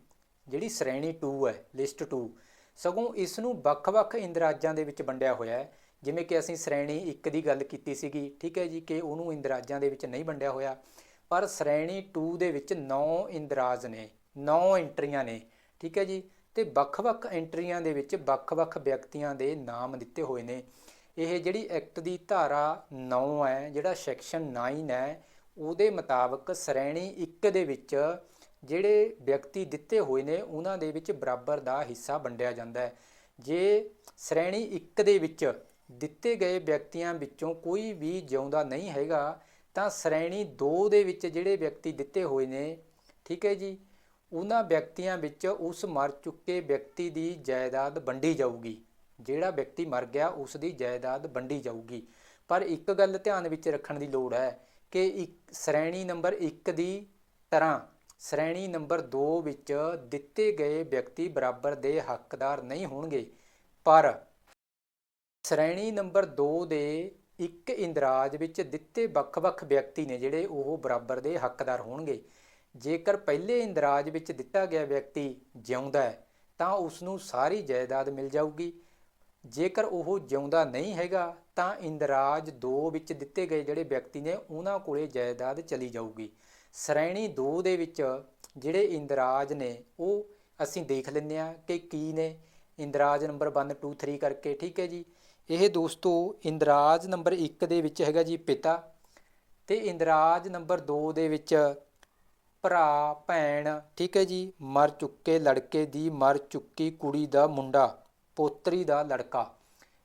ਜਿਹੜੀ ਸ਼੍ਰੇਣੀ 2 ਹੈ ਲਿਸਟ 2 ਸਗੋਂ ਇਸ ਨੂੰ ਵੱਖ-ਵੱਖ ਇੰਦਰਾਜਾਂ ਦੇ ਵਿੱਚ ਵੰਡਿਆ ਹੋਇਆ ਹੈ। ਜਿਵੇਂ ਕਿ ਅਸੀਂ ਸ਼੍ਰੇਣੀ 1 ਦੀ ਗੱਲ ਕੀਤੀ ਸੀਗੀ, ਠੀਕ ਹੈ ਜੀ, ਕਿ ਉਹਨੂੰ ਇੰਦਰਾਜਾਂ ਦੇ ਵਿੱਚ ਨਹੀਂ ਵੰਡਿਆ ਹੋਇਆ। ਪਰ ਸ਼੍ਰੇਣੀ 2 ਦੇ ਵਿੱਚ 9 ਇੰਦਰਾਜ ਨੇ 9 ਐਂਟਰੀਆਂ ਨੇ, ਠੀਕ ਹੈ ਜੀ, ਤੇ ਵੱਖ-ਵੱਖ ਐਂਟਰੀਆਂ ਦੇ ਵਿੱਚ ਵੱਖ-ਵੱਖ ਵਿਅਕਤੀਆਂ ਦੇ ਨਾਮ ਦਿੱਤੇ ਹੋਏ ਨੇ। ਇਹ ਜਿਹੜੀ ਐਕਟ ਦੀ ਧਾਰਾ 9 ਹੈ, ਜਿਹੜਾ ਸੈਕਸ਼ਨ 9 ਹੈ ਉਹਦੇ ਮੁਤਾਬਕ ਸ਼੍ਰੇਣੀ 1 ਦੇ ਵਿੱਚ ਜਿਹੜੇ ਵਿਅਕਤੀ ਦਿੱਤੇ ਹੋਏ ਨੇ, ਉਹਨਾਂ ਦੇ ਵਿੱਚ ਬਰਾਬਰ ਦਾ ਹਿੱਸਾ ਵੰਡਿਆ ਜਾਂਦਾ ਹੈ। ਜੇ ਸ਼੍ਰੇਣੀ 1 ਦੇ ਵਿੱਚ ਦਿੱਤੇ ਗਏ ਵਿਅਕਤੀਆਂ ਵਿੱਚੋਂ ਕੋਈ ਵੀ ਜਿਉਂਦਾ ਨਹੀਂ ਹੈਗਾ, ਤਾਂ ਸ਼੍ਰੇਣੀ 2 ਦੇ ਵਿੱਚ ਜਿਹੜੇ ਵਿਅਕਤੀ ਦਿੱਤੇ ਹੋਏ ਨੇ, ਠੀਕ ਹੈ ਜੀ, ਉਹਨਾਂ ਵਿਅਕਤੀਆਂ ਵਿੱਚ ਉਸ ਮਰ ਚੁੱਕੇ ਵਿਅਕਤੀ ਦੀ ਜਾਇਦਾਦ ਵੰਡੀ ਜਾਊਗੀ। ਜਿਹੜਾ ਵਿਅਕਤੀ ਮਰ ਗਿਆ, ਉਸ ਦੀ ਜਾਇਦਾਦ ਵੰਡੀ ਜਾਊਗੀ। ਪਰ ਇੱਕ ਗੱਲ ਧਿਆਨ ਵਿੱਚ ਰੱਖਣ ਦੀ ਲੋੜ ਹੈ ਕਿ ਇੱਕ ਸ਼੍ਰੇਣੀ ਨੰਬਰ 1 ਦੀ ਤਰ੍ਹਾਂ ਸ਼੍ਰੇਣੀ ਨੰਬਰ 2 ਵਿੱਚ ਦਿੱਤੇ ਗਏ ਵਿਅਕਤੀ ਬਰਾਬਰ ਦੇ ਹੱਕਦਾਰ ਨਹੀਂ ਹੋਣਗੇ। ਪਰ ਸ਼੍ਰੇਣੀ ਨੰਬਰ 2 ਦੇ ਇੱਕ ਇੰਦਰਾਜ ਵਿੱਚ ਦਿੱਤੇ ਵੱਖ-ਵੱਖ ਵਿਅਕਤੀ ਨੇ ਜਿਹੜੇ ਉਹ ਬਰਾਬਰ ਦੇ ਹੱਕਦਾਰ ਹੋਣਗੇ। ਜੇਕਰ ਪਹਿਲੇ ਇੰਦਰਾਜ ਵਿੱਚ ਦਿੱਤਾ ਗਿਆ ਵਿਅਕਤੀ ਜਿਉਂਦਾ ਹੈ, ਤਾਂ ਉਸ ਨੂੰ ਸਾਰੀ ਜਾਇਦਾਦ ਮਿਲ ਜਾਊਗੀ। ਜੇਕਰ ਉਹ ਜਿਉਂਦਾ ਨਹੀਂ ਹੈਗਾ ਤਾਂ ਇੰਦਰਾਜ 2 ਵਿੱਚ ਦਿੱਤੇ ਗਏ ਜਿਹੜੇ ਵਿਅਕਤੀ ਨੇ, ਉਹਨਾਂ ਕੋਲੇ ਜਾਇਦਾਦ ਚਲੀ ਜਾਊਗੀ। ਸ਼੍ਰੇਣੀ 2 ਦੇ ਵਿੱਚ ਜਿਹੜੇ ਇੰਦਰਾਜ ਨੇ, ਉਹ ਅਸੀਂ ਦੇਖ ਲੈਂਦੇ ਆ ਕਿ ਕੀ ਨੇ। ਇੰਦਰਾਜ ਨੰਬਰ 1 2 3 ਕਰਕੇ, ਠੀਕ ਹੈ ਜੀ? ਇਹ ਦੋਸਤੋ ਇੰਦਰਾਜ ਨੰਬਰ 1 ਦੇ ਵਿੱਚ ਹੈਗਾ ਜੀ ਪਿਤਾ ਤੇ ਇੰਦਰਾਜ ਨੰਬਰ 2 ਦੇ ਵਿੱਚ ਭਰਾ, ਭੈਣ, ਠੀਕ ਹੈ ਜੀ? ਮਰ ਚੁੱਕੇ ਲੜਕੇ ਦੀ ਮਰ ਚੁੱਕੀ ਕੁੜੀ ਦਾ ਮੁੰਡਾ, ਪੋਤਰੀ ਦਾ ਲੜਕਾ।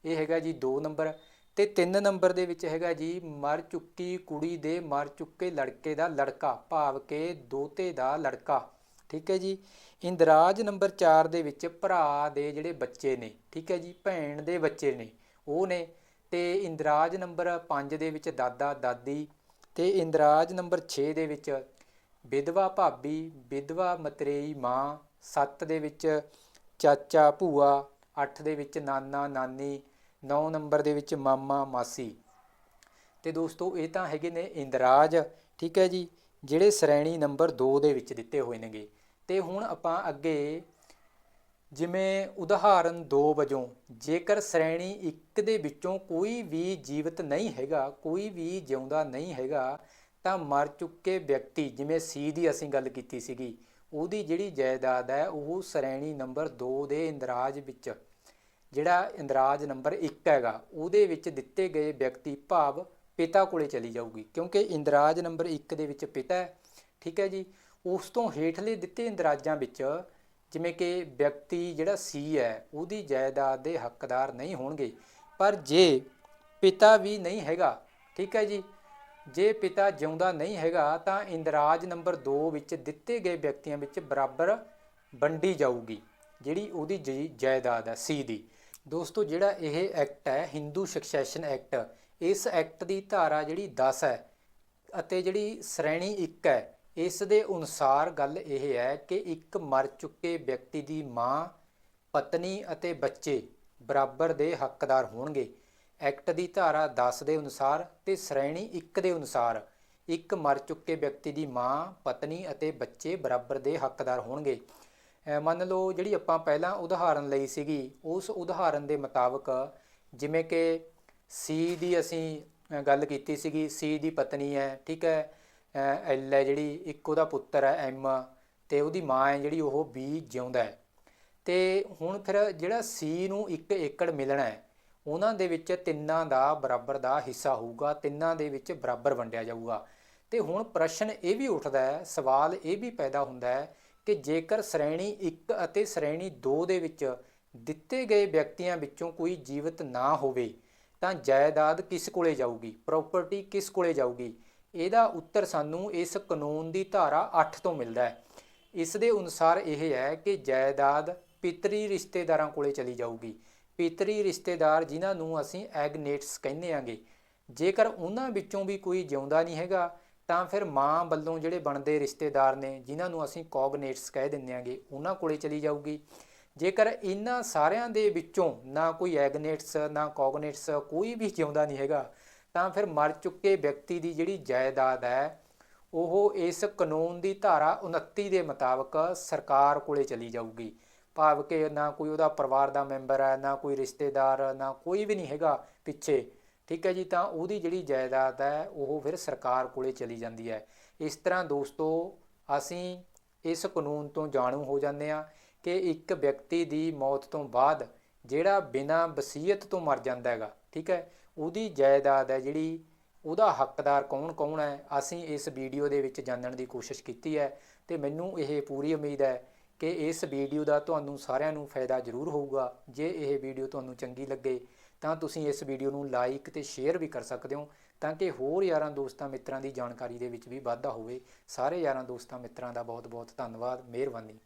ਇਹ ਹੈਗਾ ਜੀ 2 ਨੰਬਰ। ਤੇ 3 ਨੰਬਰ ਦੇ ਵਿੱਚ ਹੈਗਾ ਜੀ, ਮਰ ਚੁੱਕੀ ਕੁੜੀ ਦੇ ਮਰ ਚੁੱਕੇ ਲੜਕੇ ਦਾ ਲੜਕਾ, ਭਾਵ ਕਿ ਦੋਤੇ ਦਾ ਲੜਕਾ। ਠੀਕ ਹੈ ਜੀ? ਇੰਦਰਾਜ ਨੰਬਰ 4 ਦੇ ਵਿੱਚ ਭਰਾ ਦੇ ਜਿਹੜੇ ਬੱਚੇ ਨੇ, ਠੀਕ ਹੈ ਜੀ? ਭੈਣ ਦੇ ਬੱਚੇ ਨੇ, ਉਹ ਨੇ। ਤੇ ਇੰਦਰਾਜ ਨੰਬਰ 5 ਦੇ ਵਿੱਚ ਦਾਦਾ, ਦਾਦੀ ਤੇ ਇੰਦਰਾਜ ਨੰਬਰ 6 ਦੇ ਵਿੱਚ ਵਿਧਵਾ ਭਾਬੀ, ਵਿਧਵਾ ਮਤਰੇਈ ਮਾਂ 7 ਦੇ ਵਿੱਚ ਚਾਚਾ ਭੂਆ 8 ਦੇ ਵਿੱਚ ਨਾਨਾ, ਨਾਨੀ 9 ਨੰਬਰ ਦੇ ਵਿੱਚ ਮਾਮਾ ਮਾਸੀ। ਤੇ ਦੋਸਤੋ, ਇਹ ਤਾਂ ਹੈਗੇ ਨੇ ਇੰਦਰਾਜ, ਠੀਕ ਹੈ ਜੀ, ਜਿਹੜੇ ਸ਼੍ਰੇਣੀ ਨੰਬਰ 2 ਦੇ ਵਿੱਚ ਦਿੱਤੇ ਹੋਏ ਨੇਗੇ। ਤੇ ਹੁਣ ਆਪਾਂ ਅੱਗੇ ਜਿਵੇਂ ਉਦਾਹਰਨ 2 ਵਜੋਂ, ਜੇਕਰ ਸ਼੍ਰੇਣੀ 1 ਦੇ ਵਿੱਚੋਂ ਕੋਈ ਵੀ ਜੀਵਤ ਨਹੀਂ ਹੈਗਾ, ਕੋਈ ਵੀ ਜਿਉਂਦਾ ਨਹੀਂ ਹੈਗਾ, ਤਾਂ ਮਰ ਚੁੱਕੇ ਵਿਅਕਤੀ, ਜਿਵੇਂ ਸੀ ਦੀ ਅਸੀਂ ਗੱਲ ਕੀਤੀ ਸੀਗੀ, ਉਹਦੀ ਜਿਹੜੀ ਜਾਇਦਾਦ ਹੈ ਉਹ ਸ਼੍ਰੇਣੀ ਨੰਬਰ 2 ਦੇ ਇੰਦਰਾਜ ਵਿੱਚ। ਜਿਹੜਾ ਇੰਦਰਾਜ ਨੰਬਰ 1 ਹੈਗਾ, ਉਹਦੇ ਵਿੱਚ ਦਿੱਤੇ ਗਏ ਵਿਅਕਤੀ ਭਾਵ ਪਿਤਾ ਕੋਲੇ ਚਲੀ ਜਾਊਗੀ, ਕਿਉਂਕਿ ਇੰਦਰਾਜ ਨੰਬਰ 1 ਦੇ ਵਿੱਚ ਪਿਤਾ ਹੈ, ਠੀਕ ਹੈ ਜੀ। ਉਸ ਤੋਂ ਹੇਠਲੇ ਦਿੱਤੇ ਇੰਦਰਾਜਾਂ ਵਿੱਚ ਜਿਵੇਂ ਕਿ ਵਿਅਕਤੀ ਜਿਹੜਾ ਸੀ ਹੈ, ਉਹਦੀ ਜਾਇਦਾਦ ਦੇ ਹੱਕਦਾਰ ਨਹੀਂ ਹੋਣਗੇ। ਪਰ ਜੇ ਪਿਤਾ ਵੀ ਨਹੀਂ ਹੈਗਾ, ਠੀਕ ਹੈ ਜੀ, ਜੇ ਪਿਤਾ ਜਿਉਂਦਾ ਨਹੀਂ ਹੈਗਾ, ਤਾਂ ਇੰਦਰਾਜ ਨੰਬਰ 2 ਵਿੱਚ ਦਿੱਤੇ ਗਏ ਵਿਅਕਤੀਆਂ ਵਿੱਚ ਬਰਾਬਰ ਵੰਡੀ ਜਾਊਗੀ, ਜਿਹੜੀ ਉਹਦੀ ਜੀ- ਜਾਇਦਾਦ ਹੈ, ਸੀ ਦੀ। ਦੋਸਤੋ, ਜਿਹੜਾ ਇਹ ਐਕਟ ਹੈ ਹਿੰਦੂ ਸਕਸੈਸ਼ਨ ਐਕਟ ਇਸ ਐਕਟ ਦੀ ਧਾਰਾ ਜਿਹੜੀ 10 ਹੈ ਅਤੇ ਜਿਹੜੀ ਸ਼੍ਰੇਣੀ 1 ਹੈ, ਇਸ ਦੇ ਅਨੁਸਾਰ ਗੱਲ ਇਹ ਹੈ ਕਿ ਇੱਕ ਮਰ ਚੁੱਕੇ ਵਿਅਕਤੀ ਦੀ ਮਾਂ, ਪਤਨੀ ਅਤੇ ਬੱਚੇ ਬਰਾਬਰ ਦੇ ਹੱਕਦਾਰ ਹੋਣਗੇ। ਐਕਟ ਦੀ ਧਾਰਾ 10 ਦੇ ਅਨੁਸਾਰ ਤੇ ਸ਼੍ਰੇਣੀ 1 ਦੇ ਅਨੁਸਾਰ ਇੱਕ ਮਰ ਚੁੱਕੇ ਵਿਅਕਤੀ ਦੀ ਮਾਂ, ਪਤਨੀ ਅਤੇ ਬੱਚੇ ਬਰਾਬਰ ਦੇ ਹੱਕਦਾਰ ਹੋਣਗੇ। ਮੰਨ ਲਓ ਜਿਹੜੀ ਆਪਾਂ ਪਹਿਲਾਂ ਉਦਾਹਰਨ ਲਈ ਸੀਗੀ, ਉਸ ਉਦਾਹਰਨ ਦੇ ਮੁਤਾਬਕ ਜਿਵੇਂ ਕਿ ਸੀ ਦੀ ਅਸੀਂ ਗੱਲ ਕੀਤੀ ਸੀਗੀ ਸੀ ਦੀ ਪਤਨੀ ਹੈ, ਠੀਕ ਹੈ ਐਲ ਹੈ ਜਿਹੜੀ, ਇੱਕ ਉਹਦਾ ਪੁੱਤਰ ਹੈ ਐਮ ਤੇ ਉਹਦੀ ਮਾਂ ਹੈ ਜਿਹੜੀ, ਉਹ ਬੀ ਜਿਉਂਦਾ ਹੈ। ਤੇ ਹੁਣ ਫਿਰ ਜਿਹੜਾ ਸੀ ਨੂੰ 1 ਏਕੜ ਮਿਲਣਾ ਹੈ, ਉਹਨਾਂ ਦੇ ਵਿੱਚ ਤਿੰਨਾਂ ਦਾ ਬਰਾਬਰ ਦਾ ਹਿੱਸਾ ਹੋਊਗਾ, ਤਿੰਨਾਂ ਦੇ ਵਿੱਚ ਬਰਾਬਰ ਵੰਡਿਆ ਜਾਊਗਾ। ਤੇ ਹੁਣ ਪ੍ਰਸ਼ਨ ਇਹ ਵੀ ਉੱਠਦਾ ਹੈ, ਸਵਾਲ ਇਹ ਵੀ ਪੈਦਾ ਹੁੰਦਾ ਹੈ ਕਿ ਜੇਕਰ ਸ਼੍ਰੇਣੀ 1 ਅਤੇ ਸ਼੍ਰੇਣੀ 2 ਦੇ ਵਿੱਚ ਦਿੱਤੇ ਗਏ ਵਿਅਕਤੀਆਂ ਵਿੱਚੋਂ ਕੋਈ ਜੀਵਤ ਨਾ ਹੋਵੇ, ਤਾਂ ਜਾਇਦਾਦ ਕਿਸ ਕੋਲੇ ਜਾਊਗੀ? ਪ੍ਰਾਪਰਟੀ ਕਿਸ ਕੋਲੇ ਜਾਊਗੀ? ਇਹਦਾ ਉੱਤਰ ਸਾਨੂੰ ਇਸ ਕਾਨੂੰਨ ਦੀ ਧਾਰਾ 8 ਤੋਂ ਮਿਲਦਾ ਹੈ। ਇਸ ਦੇ ਅਨੁਸਾਰ ਇਹ ਹੈ ਕਿ ਜਾਇਦਾਦ ਪਿਤਰੀ ਰਿਸ਼ਤੇਦਾਰਾਂ ਕੋਲੇ ਚਲੀ ਜਾਊਗੀ। ਪਿਤਰੀ ਰਿਸ਼ਤੇਦਾਰ ਜਿਨ੍ਹਾਂ ਨੂੰ ਅਸੀਂ ਐਗਨੇਟਸ ਕਹਿੰਦੇ ਆਂਗੇ, ਜੇਕਰ ਉਹਨਾਂ ਵਿੱਚੋਂ ਵੀ ਕੋਈ ਜਿਉਂਦਾ ਨਹੀਂ ਹੈਗਾ ਤਾਂ ਫਿਰ ਮਾਂ ਵੱਲੋਂ ਜਿਹੜੇ ਬਣਦੇ ਰਿਸ਼ਤੇਦਾਰ ਨੇ, ਜਿਨ੍ਹਾਂ ਨੂੰ ਅਸੀਂ ਕੋਗਨੇਟਸ ਕਹਿ ਦਿੰਦੇ ਆਂਗੇ ਉਹਨਾਂ ਕੋਲੇ ਚਲੀ ਜਾਊਗੀ। ਜੇਕਰ ਇਹਨਾਂ ਸਾਰਿਆਂ ਦੇ ਵਿੱਚੋਂ ਨਾ ਕੋਈ ਐਗਨੇਟਸ ਨਾ ਕੋਗਨੇਟਸ ਕੋਈ ਵੀ ਜਿਉਂਦਾ ਨਹੀਂ ਹੈਗਾ, ਤਾਂ ਫਿਰ ਮਰ ਚੁੱਕੇ ਵਿਅਕਤੀ ਦੀ ਜਿਹੜੀ ਜਾਇਦਾਦ ਹੈ, ਉਹ ਇਸ ਕਾਨੂੰਨ ਦੀ ਧਾਰਾ 29 ਦੇ ਮੁਤਾਬਕ ਸਰਕਾਰ ਕੋਲੇ ਚਲੀ ਜਾਊਗੀ। ਭਾਵ ਕਿ ਨਾ ਕੋਈ ਉਹਦਾ ਪਰਿਵਾਰ ਦਾ ਮੈਂਬਰ ਹੈ, ਨਾ ਕੋਈ ਰਿਸ਼ਤੇਦਾਰ, ਨਾ ਕੋਈ ਵੀ ਨਹੀਂ ਹੈਗਾ ਪਿੱਛੇ। ਠੀਕ ਹੈ ਜੀ, ਤਾਂ ਉਹਦੀ ਜਿਹੜੀ ਜਾਇਦਾਦ ਹੈ, ਉਹ ਫਿਰ ਸਰਕਾਰ ਕੋਲੇ ਚਲੀ ਜਾਂਦੀ ਹੈ। ਇਸ ਤਰ੍ਹਾਂ ਦੋਸਤੋ, ਅਸੀਂ ਇਸ ਕਾਨੂੰਨ ਤੋਂ ਜਾਣੂ ਹੋ ਜਾਂਦੇ ਹਾਂ ਕਿ ਇੱਕ ਵਿਅਕਤੀ ਦੀ ਮੌਤ ਤੋਂ ਬਾਅਦ ਜਿਹੜਾ ਬਿਨਾਂ ਵਸੀਅਤ ਤੋਂ ਮਰ ਜਾਂਦਾ ਹੈਗਾ, ਠੀਕ ਹੈ, ਉਹਦੀ ਜਾਇਦਾਦ ਹੈ ਜਿਹੜੀ, ਉਹਦਾ ਹੱਕਦਾਰ ਕੌਣ ਕੌਣ ਹੈ, ਅਸੀਂ ਇਸ ਵੀਡੀਓ ਦੇ ਵਿੱਚ ਜਾਣਨ ਦੀ ਕੋਸ਼ਿਸ਼ ਕੀਤੀ ਹੈ ਤੇ ਮੈਨੂੰ ਇਹ ਪੂਰੀ ਉਮੀਦ ਹੈ ਕਿ ਇਸ ਵੀਡੀਓ ਦਾ ਤੁਹਾਨੂੰ ਸਾਰਿਆਂ ਨੂੰ ਫਾਇਦਾ ਜ਼ਰੂਰ ਹੋਊਗਾ। ਜੇ ਇਹ ਵੀਡੀਓ ਤੁਹਾਨੂੰ ਚੰਗੀ ਲੱਗੇ ਤਾਂ ਤੁਸੀਂ ਇਸ ਵੀਡੀਓ ਨੂੰ ਲਾਈਕ ਤੇ ਸ਼ੇਅਰ ਵੀ ਕਰ ਸਕਦੇ ਹੋ ਤਾਂ ਕਿ ਹੋਰ ਯਾਰਾਂ ਦੋਸਤਾਂ ਮਿੱਤਰਾਂ ਦੀ ਜਾਣਕਾਰੀ ਦੇ ਵਿੱਚ ਵੀ ਵਾਧਾ ਹੋਵੇ। ਸਾਰੇ ਯਾਰਾਂ ਦੋਸਤਾਂ ਮਿੱਤਰਾਂ ਦਾ ਬਹੁਤ ਬਹੁਤ ਧੰਨਵਾਦ। ਮਿਹਰਬਾਨੀ।